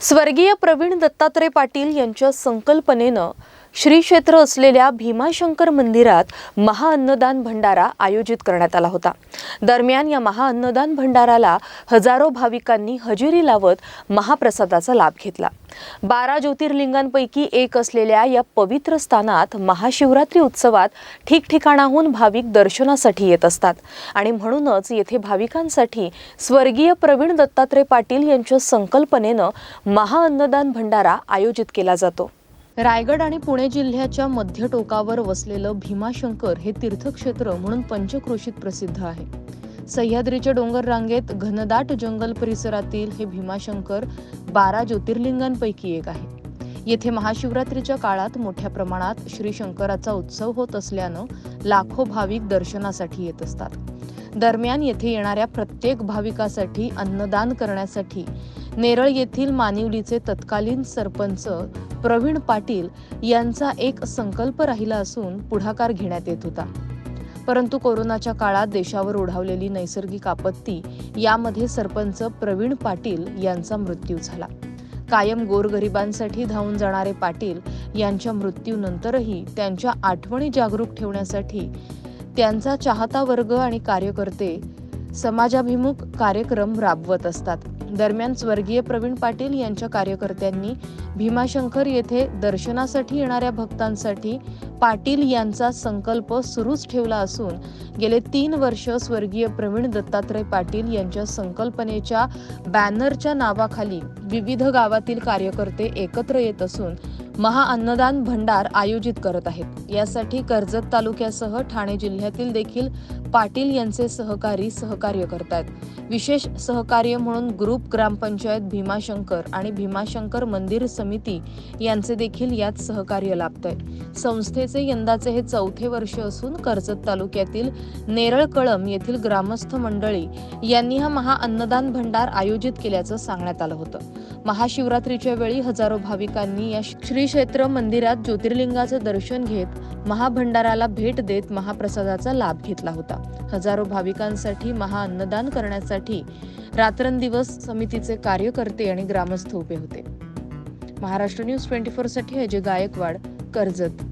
स्वर्गीय प्रवीण दत्तात्रय पाटील यांच्या संकल्पनेनं श्री क्षेत्र असलेल्या भीमाशंकर मंदिरात महाअन्नदान भंडारा आयोजित करण्यात आला होता. दरम्यान या महाअन्नदान भंडाराला हजारो भाविकांनी हजेरी लावत महाप्रसादाचा लाभ घेतला. बारा ज्योतिर्लिंगांपैकी एक असलेल्या या पवित्र स्थानात महाशिवरात्री उत्सवात ठिकठिकाणाहून भाविक दर्शनासाठी येत असतात. आणि म्हणूनच येथे भाविकांसाठी स्वर्गीय प्रवीण दत्तात्रय पाटील यांच्या संकल्पनेनं महाअन्नदान भंडारा आयोजित केला जातो. रायगड आणि पुणे जिल्ह्याच्या मध्य टोकावर वसलेलं भीमाशंकर हे तीर्थक्षेत्र म्हणून पंचक्रोशीत प्रसिद्ध आहे. सह्याद्रीच्या डोंगर रांगेत घनदाट जंगल परिसरातील हे भीमाशंकर बारा ज्योतिर्लिंगांपैकी एक आहे. येथे महाशिवरात्रीच्या काळात मोठ्या प्रमाणात श्री शंकराचा उत्सव होत असल्यानं लाखो भाविक दर्शनासाठी येत असतात. दरम्यान येथे येणाऱ्या प्रत्येक भाविकासाठी अन्नदान करण्यासाठी नेरळ येथील मानिवलीचे तत्कालीन सरपंच प्रवीण पाटील यांचा एक संकल्प राहिला असून पुढाकार घेण्यात येत होता. परंतु कोरोनाच्या काळात देशावर ओढावलेली नैसर्गिक आपत्ती यामध्ये सरपंच प्रवीण पाटील यांचा मृत्यू झाला. कायम गोरगरिबांसाठी धावून जाणारे पाटील यांच्या मृत्यूनंतरही त्यांच्या आठवणी जागरूक ठेवण्यासाठी त्यांचा चाहता वर्ग आणि कार्यकर्ते समाजाभिमुख कार्यक्रम राबवत असतात. दरम्यान स्वर्गीय प्रवीण पाटील यांच्या कार्यकर्त्यांनी भीमाशंकर येथे दर्शनासाठी येणाऱ्या भक्तांसाठी पाटील यांचा संकल्प सुरूच ठेवला असून गेले तीन वर्ष स्वर्गीय प्रवीण दत्तात्रय पाटील यांच्या संकल्पनेच्या बॅनरच्या नावाखाली विविध गावातील कार्यकर्ते एकत्र येत असून महाअन्नदान भंडार आयोजित करत आहेत. यासाठी कर्जत तालुक्यासह ठाणे जिल्ह्यातील देखील पाटील यांचे सहकारी सहकार्य करत आहेत विशेष सहकार्य म्हणून ग्रुप ग्रामपंचायत भीमाशंकर आणि भीमाशंकर मंदिर समिती यांचे देखील यात सहकार्य लाभत आहे संस्थेचे यंदाचे हे चौथे वर्ष असून कर्जत तालुक्यातील नेरळ कळम येथील ग्रामस्थ मंडळी यांनी हा महाअन्नदान भंडार आयोजित केल्याचं सांगण्यात आलं होतं. महाशिवरात्रीच्या वेळी हजारो भाविकांनी या श्री क्षेत्र मंदिरात ज्योतिर्लिंगाचं दर्शन घेत महाभंडाराला भेट देत महाप्रसादाचा लाभ घेतला होता. हजारो भाविकांसाठी महाअन्नदान करण्यासाठी रात्रंदिवस समितीचे कार्यकर्ते आणि ग्रामस्थ उभे होते. महाराष्ट्र न्यूज ट्वेंटी फोरसाठी अजय गायकवाड कर्जत.